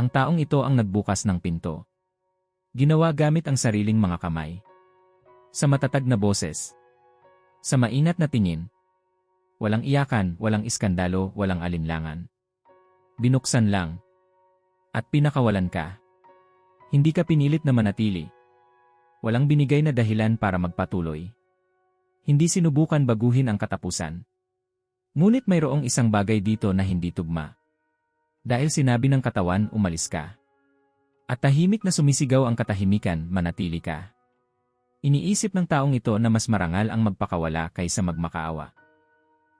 Ang taong ito ang nagbukas ng pinto. Ginawa gamit ang sariling mga kamay. Sa matatag na boses. Sa mainat na tingin. Walang iyakan, walang iskandalo, walang alinlangan. Binuksan lang. At pinakawalan ka. Hindi ka pinilit na manatili. Walang binigay na dahilan para magpatuloy. Hindi sinubukan baguhin ang katapusan. Ngunit mayroong isang bagay dito na hindi tugma. Dahil sinabi ng katawan, umalis ka. At tahimik na sumisigaw ang katahimikan, manatili ka. Iniisip ng taong ito na mas marangal ang magpakawala kaysa magmakaawa.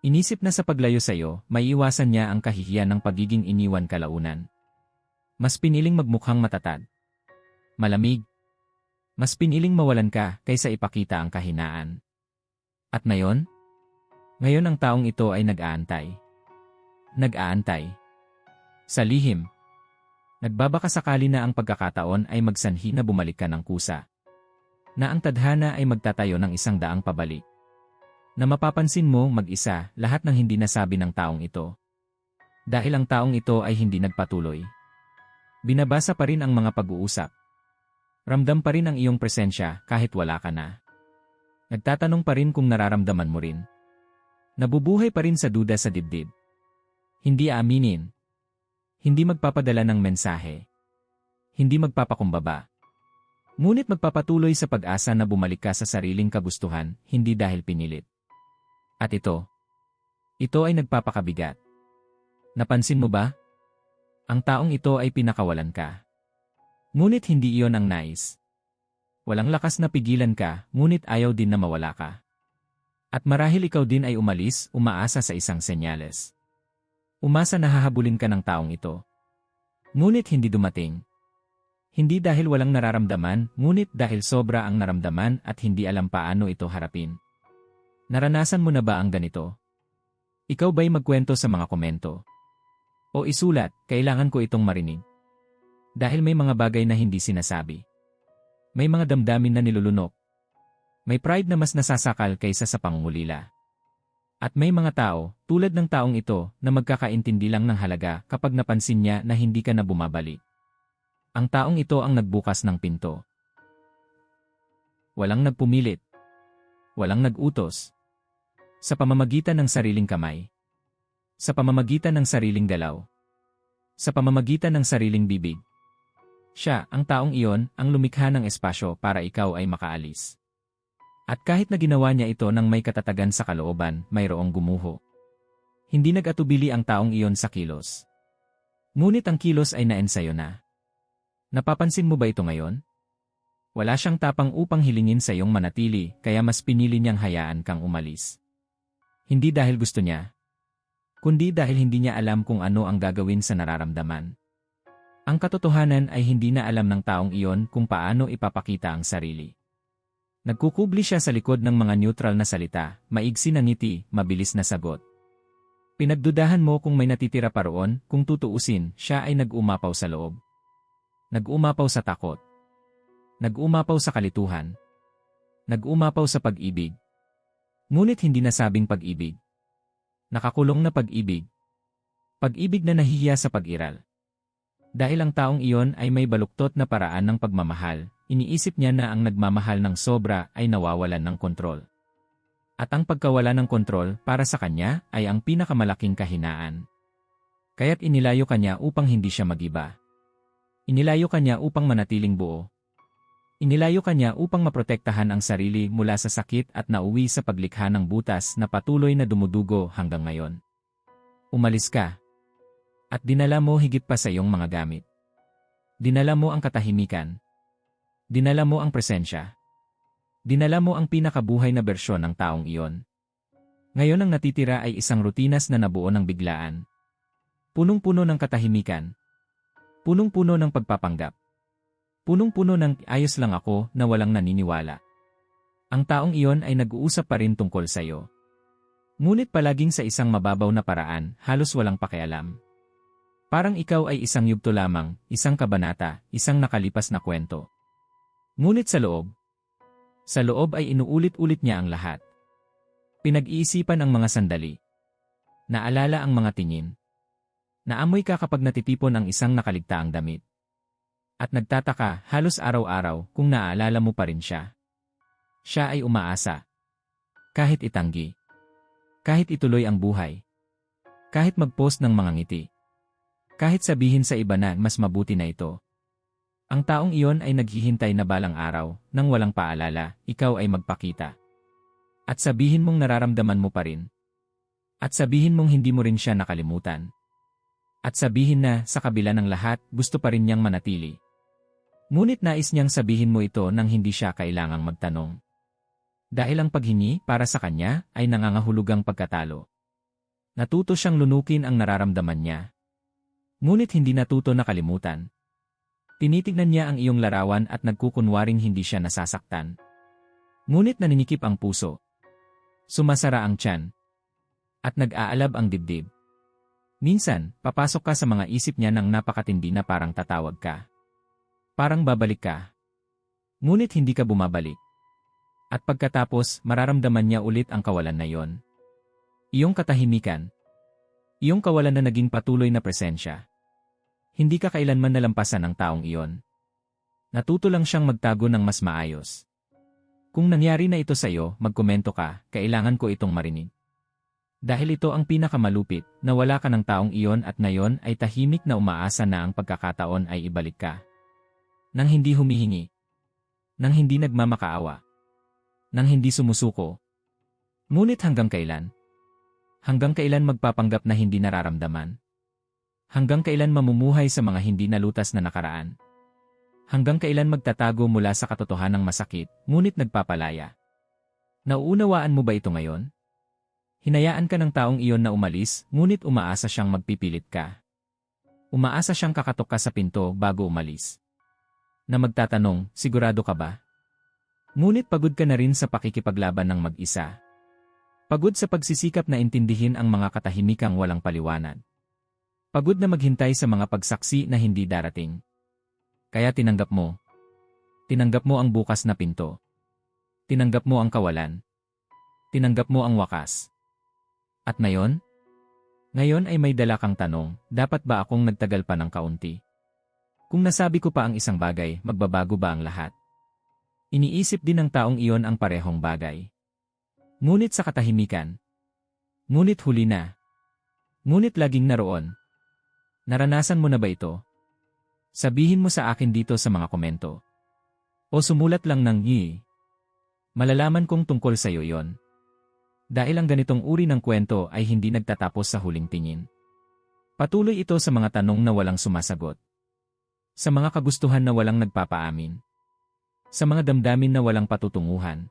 Inisip na sa paglayo sa iyo, may iwasan niya ang kahihiyan ng pagiging iniwan kalaunan. Mas piniling magmukhang matatag. Malamig, mas piniling mawalan ka kaysa ipakita ang kahinaan. At ngayon? Ngayon ang taong ito ay nag-aantay. Nag-aantay. Sa lihim. Nagbabaka na ang pagkakataon ay magsanhi na bumalik ka ng kusa. Na ang tadhana ay magtatayo ng isang daang pabalik. Na mapapansin mo mag-isa lahat ng hindi nasabi ng taong ito. Dahil ang taong ito ay hindi nagpatuloy. Binabasa pa rin ang mga pag-uusap. Ramdam pa rin ang iyong presensya kahit wala ka na. Nagtatanong pa rin kung nararamdaman mo rin. Nabubuhay pa rin sa duda sa dibdib. Hindi aaminin. Hindi magpapadala ng mensahe. Hindi magpapakumbaba. Ngunit magpapatuloy sa pag-asa na bumalik ka sa sariling kagustuhan, hindi dahil pinilit. At ito. Ito ay nagpapakabigat. Napansin mo ba? Ang taong ito ay pinakawalan ka. Ngunit hindi iyon ang nais. Walang lakas na pigilan ka, ngunit ayaw din na mawala ka. At marahil ikaw din ay umalis, umaasa sa isang senyales. Umasa na hahabulin ka ng taong ito. Ngunit hindi dumating. Hindi dahil walang nararamdaman, ngunit dahil sobra ang naramdaman at hindi alam paano ito harapin. Naranasan mo na ba ang ganito? Ikaw ba'y magkwento sa mga komento? O isulat, kailangan ko itong marinig. Dahil may mga bagay na hindi sinasabi. May mga damdamin na nilulunok. May pride na mas nasasakal kaysa sa pangungulila. At may mga tao, tulad ng taong ito, na magkakaintindi lang ng halaga kapag napansin niya na hindi ka na bumabalik. Ang taong ito ang nagbukas ng pinto. Walang nagpumilit. Walang nagutos. Sa pamamagitan ng sariling kamay. Sa pamamagitan ng sariling galaw. Sa pamamagitan ng sariling bibig. Siya, ang taong iyon, ang lumikha ng espasyo para ikaw ay makaalis. At kahit na ginawa niya ito ng may katatagan sa kalooban, mayroong gumuho. Hindi nag-atubili ang taong iyon sa kilos. Ngunit ang kilos ay naensayo na. Napapansin mo ba ito ngayon? Wala siyang tapang upang hilingin sa iyong manatili, kaya mas pinili niyang hayaan kang umalis. Hindi dahil gusto niya, kundi dahil hindi niya alam kung ano ang gagawin sa nararamdaman. Ang katotohanan ay hindi na alam ng taong iyon kung paano ipapakita ang sarili. Nagkukubli siya sa likod ng mga neutral na salita, maigsi na ngiti, mabilis na sagot. Pinagdudahan mo kung may natitira pa roon, kung tutuusin, siya ay nag-umapaw sa loob. Nag-umapaw sa takot. Nag-umapaw sa kalituhan. Nag-umapaw sa pag-ibig. Ngunit hindi nasabing pag-ibig. Nakakulong na pag-ibig. Pag-ibig na nahihiya sa pag-iral. Dahil ang taong iyon ay may baluktot na paraan ng pagmamahal, iniisip niya na ang nagmamahal ng sobra ay nawawalan ng kontrol. At ang pagkawala ng kontrol para sa kanya ay ang pinakamalaking kahinaan. Kaya't inilayo kanya upang hindi siya magiba. Inilayo kanya upang manatiling buo. Inilayo kanya upang maprotektahan ang sarili mula sa sakit at nauwi sa paglikha ng butas na patuloy na dumudugo hanggang ngayon. Umalis ka, at dinala mo higit pa sa iyong mga gamit. Dinala mo ang katahimikan. Dinala mo ang presensya. Dinala mo ang pinakabuhay na bersyon ng taong iyon. Ngayon ang natitira ay isang rutinas na nabuo ng biglaan. Punong-puno ng katahimikan. Punong-puno ng pagpapanggap. Punong-puno ng ayos lang ako na walang naniniwala. Ang taong iyon ay nag-uusap pa rin tungkol sa iyo. Ngunit palaging sa isang mababaw na paraan, halos walang pakialam. Parang ikaw ay isang yugto lamang, isang kabanata, isang nakalipas na kwento. Ngunit sa loob, sa loob ay inuulit-ulit niya ang lahat. Pinag-iisipan ang mga sandali. Naalala ang mga tingin. Naamoy ka kapag natitipon ang isang nakaligtaang damit. At nagtataka halos araw-araw kung naaalala mo pa rin siya. Siya ay umaasa. Kahit itanggi. Kahit ituloy ang buhay. Kahit mag-post ng mga ngiti. Kahit sabihin sa iba na mas mabuti na ito. Ang taong iyon ay naghihintay na balang araw, nang walang paalala, ikaw ay magpakita. At sabihin mong nararamdaman mo pa rin. At sabihin mong hindi mo rin siya nakalimutan. At sabihin na, sa kabila ng lahat, gusto pa rin niyang manatili. Ngunit nais niyang sabihin mo ito nang hindi siya kailangang magtanong. Dahil ang paghingi para sa kanya ay nangangahulugang pagkatalo. Natuto siyang lunukin ang nararamdaman niya. Ngunit hindi natuto na kalimutan. Tinitignan niya ang iyong larawan at nagkukunwaring hindi siya nasasaktan. Ngunit naninikip ang puso. Sumasara ang tiyan. At nag-aalab ang dibdib. Minsan, papasok ka sa mga isip niya ng napakatindi na parang tatawag ka. Parang babalik ka. Ngunit hindi ka bumabalik. At pagkatapos, mararamdaman niya ulit ang kawalan na yon. Iyong katahimikan. Iyong kawalan na naging patuloy na presensya. Hindi ka kailanman nalampasan ng taong iyon. Natuto lang siyang magtago ng mas maayos. Kung nangyari na ito sa iyo, magkomento ka, kailangan ko itong marinig. Dahil ito ang pinakamalupit, na wala ka ng taong iyon at ngayon ay tahimik na umaasa na ang pagkakataon ay ibalik ka. Nang hindi humihingi. Nang hindi nagmamakaawa. Nang hindi sumusuko. Ngunit hanggang kailan? Hanggang kailan magpapanggap na hindi nararamdaman? Hanggang kailan mamumuhay sa mga hindi nalutas na nakaraan? Hanggang kailan magtatago mula sa katotohanang masakit, ngunit nagpapalaya? Nauunawaan mo ba ito ngayon? Hinayaan ka ng taong iyon na umalis, ngunit umaasa siyang magpipilit ka. Umaasa siyang kakatok ka sa pinto bago umalis. Na magtatanong, sigurado ka ba? Ngunit pagod ka na rin sa pakikipaglaban ng mag-isa. Pagod sa pagsisikap na intindihin ang mga katahimikang walang paliwanag. Pagod na maghintay sa mga pagsaksi na hindi darating. Kaya tinanggap mo. Tinanggap mo ang bukas na pinto. Tinanggap mo ang kawalan. Tinanggap mo ang wakas. At ngayon? Ngayon ay may dala kang tanong, dapat ba akong nagtagal pa ng kaunti? Kung nasabi ko pa ang isang bagay, magbabago ba ang lahat? Iniisip din ng taong iyon ang parehong bagay. Ngunit sa katahimikan. Ngunit huli na. Ngunit laging naroon. Naranasan mo na ba ito? Sabihin mo sa akin dito sa mga komento. O sumulat lang ng yi. Malalaman kong tungkol sa iyo yon. Dahil ang ganitong uri ng kwento ay hindi nagtatapos sa huling tingin. Patuloy ito sa mga tanong na walang sumasagot. Sa mga kagustuhan na walang nagpapaamin. Sa mga damdamin na walang patutunguhan.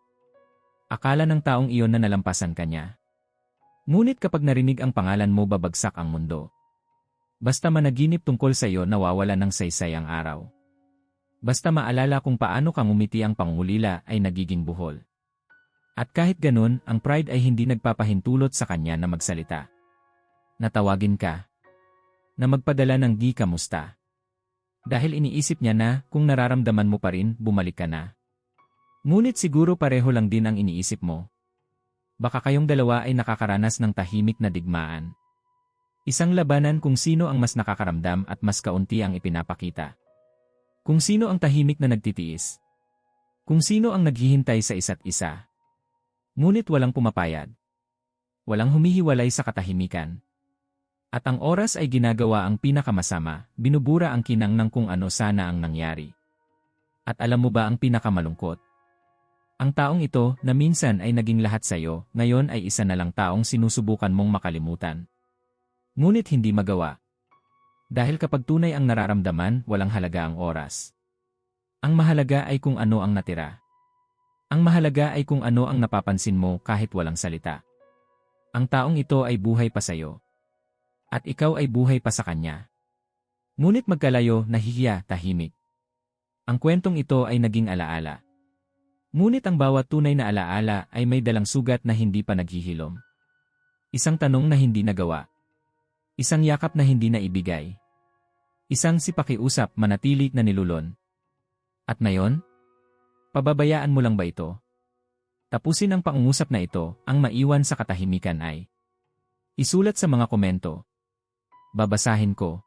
Akala ng taong iyon na nalampasan kanya. Ngunit kapag narinig ang pangalan mo babagsak ang mundo. Basta managinip tungkol sa iyo nawawala ng saysay ang araw. Basta maalala kung paano kang umiti ang pangulila ay nagiging buhol. At kahit ganun, ang pride ay hindi nagpapahintulot sa kanya na magsalita. Natawagin ka. Na magpadala ng gi kamusta. Dahil iniisip niya na, kung nararamdaman mo pa rin, bumalik ka na. Ngunit siguro pareho lang din ang iniisip mo. Baka kayong dalawa ay nakakaranas ng tahimik na digmaan. Isang labanan kung sino ang mas nakakaramdam at mas kaunti ang ipinapakita. Kung sino ang tahimik na nagtitiis. Kung sino ang naghihintay sa isa't isa. Ngunit walang pumapayag. Walang humihiwalay sa katahimikan. At ang oras ay ginagawa ang pinakamasama, binubura ang kinang ng kung ano sana ang nangyari. At alam mo ba ang pinakamalungkot? Ang taong ito na minsan ay naging lahat sa iyo, ngayon ay isa na lang taong sinusubukan mong makalimutan. Ngunit hindi magawa. Dahil kapag tunay ang nararamdaman, walang halaga ang oras. Ang mahalaga ay kung ano ang natira. Ang mahalaga ay kung ano ang napapansin mo kahit walang salita. Ang taong ito ay buhay pa sa iyo. At ikaw ay buhay pa sa kanya. Ngunit magkalayo, nahihiya, tahimik. Ang kwentong ito ay naging alaala. Ngunit ang bawat tunay na alaala ay may dalang sugat na hindi pa naghihilom. Isang tanong na hindi nagawa. Isang yakap na hindi na ibigay. Isang sipakiusap manatili na nilulon. At ngayon? Pababayaan mo lang ba ito? Tapusin ang pangungusap na ito, ang maiwan sa katahimikan ay Isulat sa mga komento. Babasahin ko.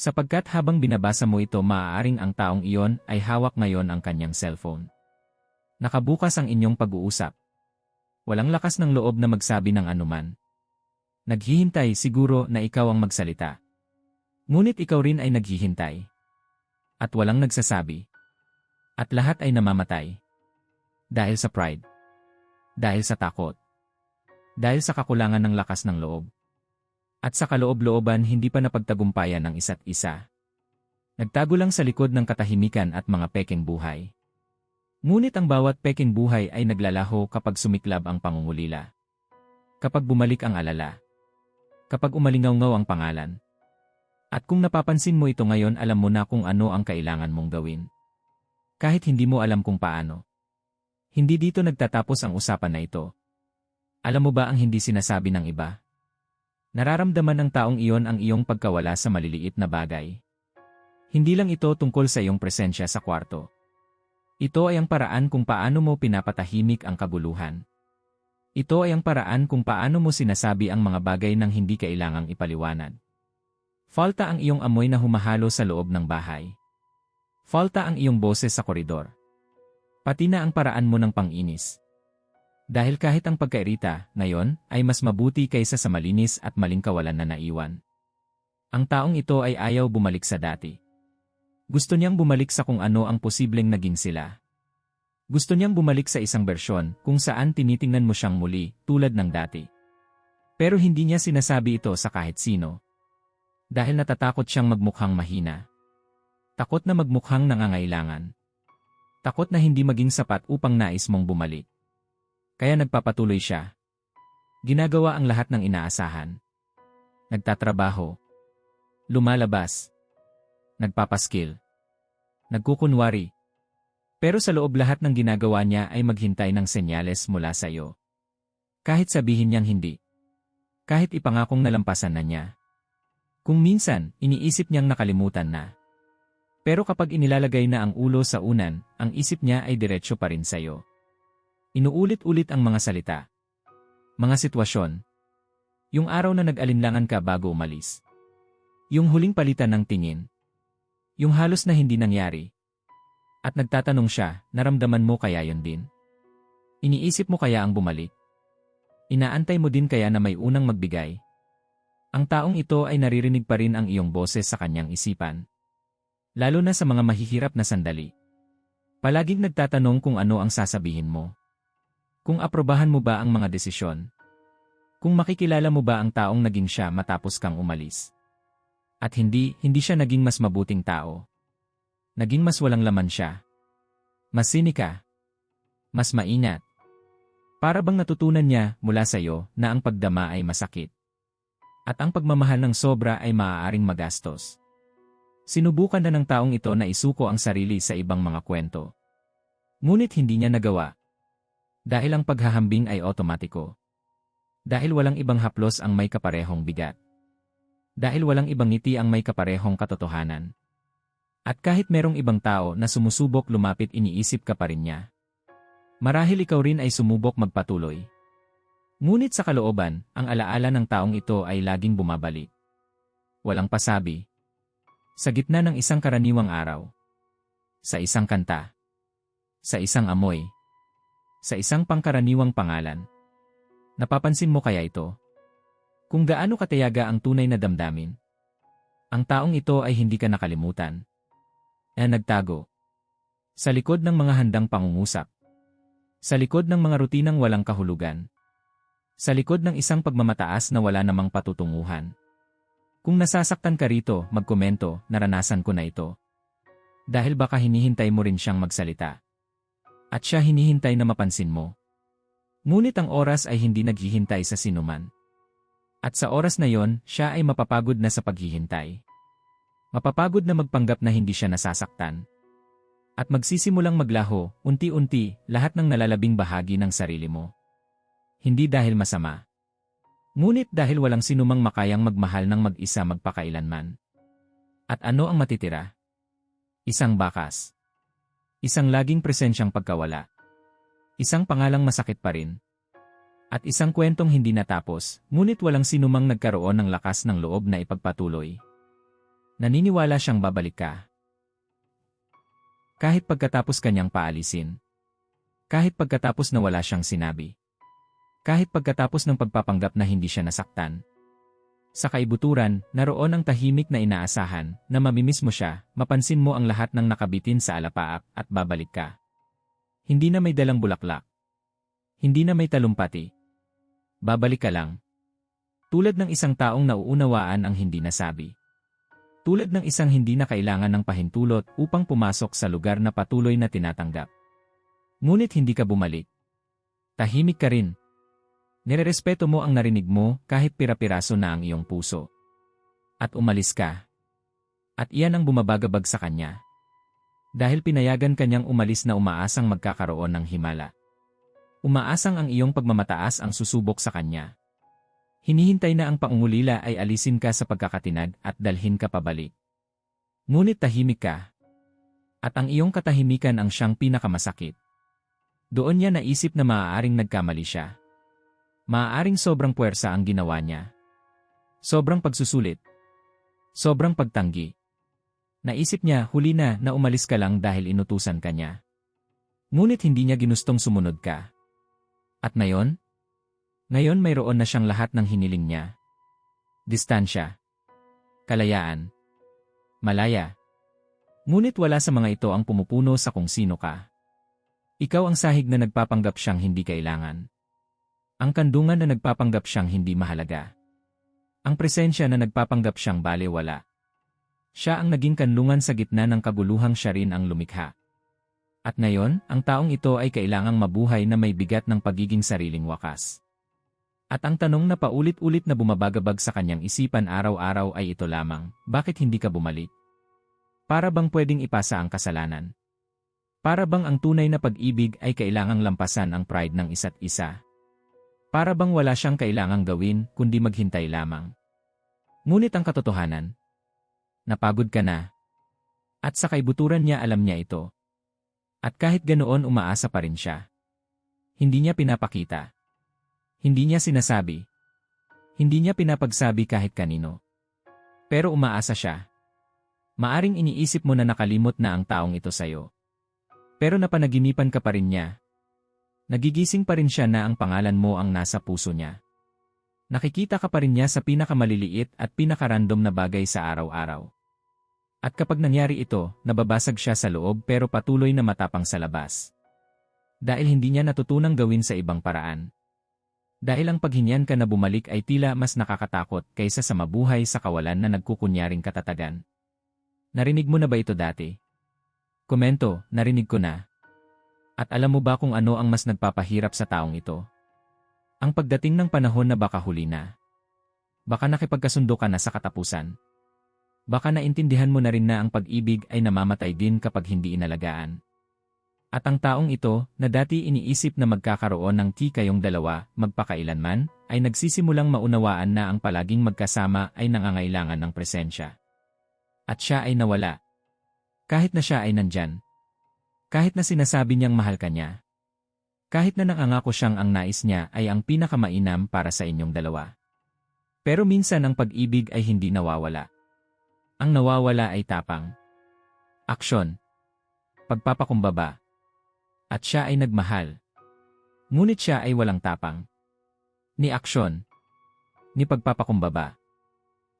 Sapagkat habang binabasa mo ito maaaring ang taong iyon ay hawak ngayon ang kanyang cellphone. Nakabukas ang inyong pag-uusap. Walang lakas ng loob na magsabi ng anuman. Naghihintay siguro na ikaw ang magsalita. Ngunit ikaw rin ay naghihintay. At walang nagsasabi. At lahat ay namamatay. Dahil sa pride. Dahil sa takot. Dahil sa kakulangan ng lakas ng loob. At sa kaloob-looban hindi pa napagtagumpayan ng isa't isa. Nagtago lang sa likod ng katahimikan at mga peking buhay. Ngunit ang bawat peking buhay ay naglalaho kapag sumiklab ang pangungulila. Kapag bumalik ang alala. Kapag umalingaw-ngaw ang pangalan. At kung napapansin mo ito ngayon alam mo na kung ano ang kailangan mong gawin. Kahit hindi mo alam kung paano. Hindi dito nagtatapos ang usapan na ito. Alam mo ba ang hindi sinasabi ng iba? Nararamdaman ng taong iyon ang iyong pagkawala sa maliliit na bagay. Hindi lang ito tungkol sa iyong presensya sa kwarto. Ito ay ang paraan kung paano mo pinapatahimik ang kabuluhan. Ito ay ang paraan kung paano mo sinasabi ang mga bagay nang hindi kailangang ipaliwanag. Falta ang iyong amoy na humahalo sa loob ng bahay. Falta ang iyong boses sa koridor. Pati na ang paraan mo ng panginis. Dahil kahit ang pagkairita, ngayon, ay mas mabuti kaysa sa malinis at maling kawalan na naiwan. Ang taong ito ay ayaw bumalik sa dati. Gusto niyang bumalik sa kung ano ang posibleng naging sila. Gusto niyang bumalik sa isang bersyon kung saan tinitingnan mo siyang muli, tulad ng dati. Pero hindi niya sinasabi ito sa kahit sino. Dahil natatakot siyang magmukhang mahina. Takot na magmukhang nangangailangan. Takot na hindi maging sapat upang nais mong bumalik. Kaya nagpapatuloy siya. Ginagawa ang lahat ng inaasahan. Nagtatrabaho. Lumalabas. Nagpapaskil. Nagkukunwari. Pero sa loob lahat ng ginagawa niya ay maghintay ng senyales mula sa iyo. Kahit sabihin niyang hindi. Kahit ipangakong nalampasan na niya. Kung minsan, iniisip niyang nakalimutan na. Pero kapag inilalagay na ang ulo sa unan, ang isip niya ay diretsyo pa rin sa iyo. Inuulit-ulit ang mga salita. Mga sitwasyon. Yung araw na nag-alinlangan ka bago umalis. Yung huling palitan ng tingin. Yung halos na hindi nangyari. At nagtatanong siya, naramdaman mo kaya yon din? Iniisip mo kaya ang bumalik? Inaantay mo din kaya na may unang magbigay? Ang taong ito ay naririnig pa rin ang iyong boses sa kanyang isipan. Lalo na sa mga mahihirap na sandali. Palaging nagtatanong kung ano ang sasabihin mo. Kung aprobahan mo ba ang mga desisyon? Kung makikilala mo ba ang taong naging siya matapos kang umalis? At hindi, hindi siya naging mas mabuting tao. Naging mas walang laman siya. Mas sinika. Mas mainat. Para bang natutunan niya mula sa iyo na ang pagdama ay masakit. At ang pagmamahal ng sobra ay maaaring magastos. Sinubukan na ng taong ito na isuko ang sarili sa ibang mga kwento. Ngunit hindi niya nagawa dahil ang paghahambing ay otomatiko. Dahil walang ibang haplos ang may kaparehong bigat. Dahil walang ibang ngiti ang may kaparehong katotohanan. At kahit merong ibang tao na sumusubok lumapit iniisip ka pa rin niya. Marahil ikaw rin ay sumubok magpatuloy. Ngunit sa kalooban, ang alaala ng taong ito ay laging bumabalik. Walang pasabi. Sa gitna ng isang karaniwang araw. Sa isang kanta. Sa isang amoy sa isang pangkaraniwang pangalan. Napapansin mo kaya ito? Kung gaano katayaga ang tunay na damdamin. Ang taong ito ay hindi ka nakalimutan. Na nagtago. Sa likod ng mga handang pangungusap. Sa likod ng mga rutinang walang kahulugan. Sa likod ng isang pagmamataas na wala namang patutunguhan. Kung nasasaktan ka rito, magkomento, naranasan ko na ito. Dahil baka hinihintay mo rin siyang magsalita at siya hinihintay na mapansin mo. Ngunit ang oras ay hindi naghihintay sa sinuman. At sa oras na yon, siya ay mapapagod na sa paghihintay. Mapapagod na magpanggap na hindi siya nasasaktan. At magsisimulang maglaho, unti-unti, lahat ng nalalabing bahagi ng sarili mo. Hindi dahil masama. Ngunit dahil walang sinumang makayang magmahal ng mag-isa magpakailanman. At ano ang matitira? Isang bakas. Isang laging presensyang pagkawala. Isang pangalang masakit pa rin. At isang kwentong hindi natapos, ngunit walang sinumang nagkaroon ng lakas ng loob na ipagpatuloy. Naniniwala siyang babalik ka. Kahit pagkatapos kanyang paalisin. Kahit pagkatapos na wala siyang sinabi. Kahit pagkatapos ng pagpapanggap na hindi siya nasaktan. Sa kaibuturan, naroon ang tahimik na inaasahan na mamimiss mo siya, mapansin mo ang lahat ng nakabitin sa alapaak at babalik ka. Hindi na may dalang bulaklak. Hindi na may talumpati. Babalik ka lang. Tulad ng isang taong nauunawaan ang hindi nasabi. Tulad ng isang hindi na kailangan ng pahintulot upang pumasok sa lugar na patuloy na tinatanggap. Ngunit hindi ka bumalik. Tahimik ka rin, Nirerespeto mo ang narinig mo kahit pira-piraso na ang iyong puso. At umalis ka. At iyan ang bumabagabag sa kanya. Dahil pinayagan kanyang umalis na umaasang magkakaroon ng himala. Umaasang ang iyong pagmamataas ang susubok sa kanya. Hinihintay na ang pangungulila ay alisin ka sa pagkakatinag at dalhin ka pabalik. Ngunit tahimik ka. At ang iyong katahimikan ang siyang pinakamasakit. Doon niya naisip na maaaring nagkamali siya. Maaaring sobrang puwersa ang ginawa niya. Sobrang pagsusulit. Sobrang pagtanggi. Naisip niya huli na na umalis ka lang dahil inutusan ka niya. Ngunit hindi niya ginustong sumunod ka. At ngayon? Ngayon mayroon na siyang lahat ng hiniling niya. Distansya. Kalayaan. Malaya. Ngunit wala sa mga ito ang pumupuno sa kung sino ka. Ikaw ang sahig na nagpapanggap siyang hindi kailangan. Ang kandungan na nagpapanggap siyang hindi mahalaga. Ang presensya na nagpapanggap siyang balewala. Siya ang naging kanlungan sa gitna ng kaguluhang siya rin ang lumikha. At ngayon, ang taong ito ay kailangang mabuhay na may bigat ng pagiging sariling wakas. At ang tanong na paulit-ulit na bumabagabag sa kanyang isipan araw-araw ay ito lamang, bakit hindi ka bumalik? Para bang pwedeng ipasa ang kasalanan? Para bang ang tunay na pag-ibig ay kailangang lampasan ang pride ng isa't isa? Para bang wala siyang kailangang gawin kundi maghintay lamang. Ngunit ang katotohanan, napagod ka na. At sa kaibuturan niya alam niya ito. At kahit ganoon umaasa pa rin siya. Hindi niya pinapakita. Hindi niya sinasabi. Hindi niya pinapagsabi kahit kanino. Pero umaasa siya. Maaring iniisip mo na nakalimot na ang taong ito sayo. Pero napanaginipan ka pa rin niya, Nagigising pa rin siya na ang pangalan mo ang nasa puso niya. Nakikita ka pa rin niya sa pinakamaliliit at pinakarandom na bagay sa araw-araw. At kapag nangyari ito, nababasag siya sa loob pero patuloy na matapang sa labas. Dahil hindi niya natutunang gawin sa ibang paraan. Dahil ang paghinyan ka na bumalik ay tila mas nakakatakot kaysa sa mabuhay sa kawalan na nagkukunyaring katatagan. Narinig mo na ba ito dati? Komento, narinig ko na. At alam mo ba kung ano ang mas nagpapahirap sa taong ito? Ang pagdating ng panahon na baka huli na. Baka nakipagkasundo ka na sa katapusan. Baka naintindihan mo na rin na ang pag-ibig ay namamatay din kapag hindi inalagaan. At ang taong ito, na dati iniisip na magkakaroon ng ti kayong dalawa, magpakailanman, ay nagsisimulang maunawaan na ang palaging magkasama ay nangangailangan ng presensya. At siya ay nawala. Kahit na siya ay nandyan, kahit na sinasabi niyang mahal ka niya. Kahit na nangangako siyang ang nais niya ay ang pinakamainam para sa inyong dalawa. Pero minsan ang pag-ibig ay hindi nawawala. Ang nawawala ay tapang. Aksyon. Pagpapakumbaba. At siya ay nagmahal. Ngunit siya ay walang tapang. Ni aksyon. Ni pagpapakumbaba.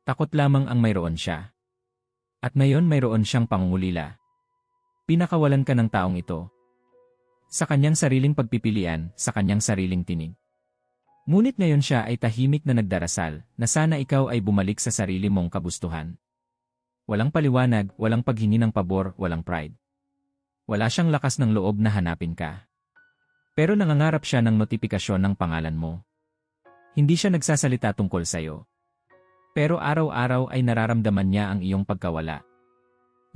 Takot lamang ang mayroon siya. At ngayon mayroon siyang pangungulila. Pinakawalan ka ng taong ito. Sa kanyang sariling pagpipilian, sa kanyang sariling tinig. Ngunit ngayon siya ay tahimik na nagdarasal, na sana ikaw ay bumalik sa sarili mong kabustuhan. Walang paliwanag, walang paghingi ng pabor, walang pride. Wala siyang lakas ng loob na hanapin ka. Pero nangangarap siya ng notifikasyon ng pangalan mo. Hindi siya nagsasalita tungkol sa'yo. Pero araw-araw ay nararamdaman niya ang iyong pagkawala.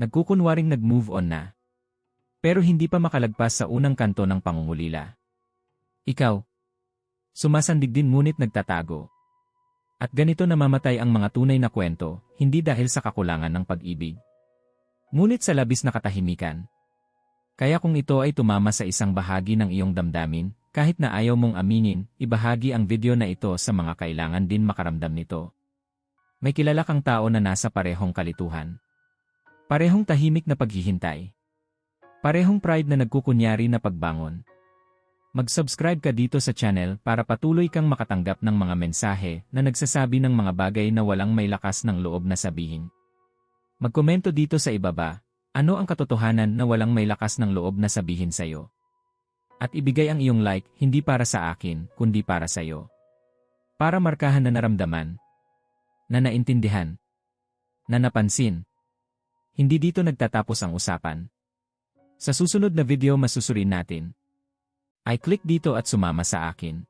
Nagkukunwaring nag-move on na. Pero hindi pa makalagpas sa unang kanto ng pangungulila. Ikaw. Sumasandig din ngunit nagtatago. At ganito namamatay ang mga tunay na kwento, hindi dahil sa kakulangan ng pag-ibig. Ngunit sa labis na katahimikan. Kaya kung ito ay tumama sa isang bahagi ng iyong damdamin, kahit na ayaw mong aminin, ibahagi ang video na ito sa mga kailangan din makaramdam nito. May kilala kang tao na nasa parehong kalituhan. Parehong tahimik na paghihintay. Parehong pride na nagkukunyari na pagbangon. Mag-subscribe ka dito sa channel para patuloy kang makatanggap ng mga mensahe na nagsasabi ng mga bagay na walang may lakas ng loob na sabihin. Magkomento dito sa ibaba, ano ang katotohanan na walang may lakas ng loob na sabihin sa'yo? At ibigay ang iyong like hindi para sa akin, kundi para sa'yo. Para markahan na naramdaman, na naintindihan, na napansin. Hindi dito nagtatapos ang usapan. Sa susunod na video masusurin natin. Ay click dito at sumama sa akin.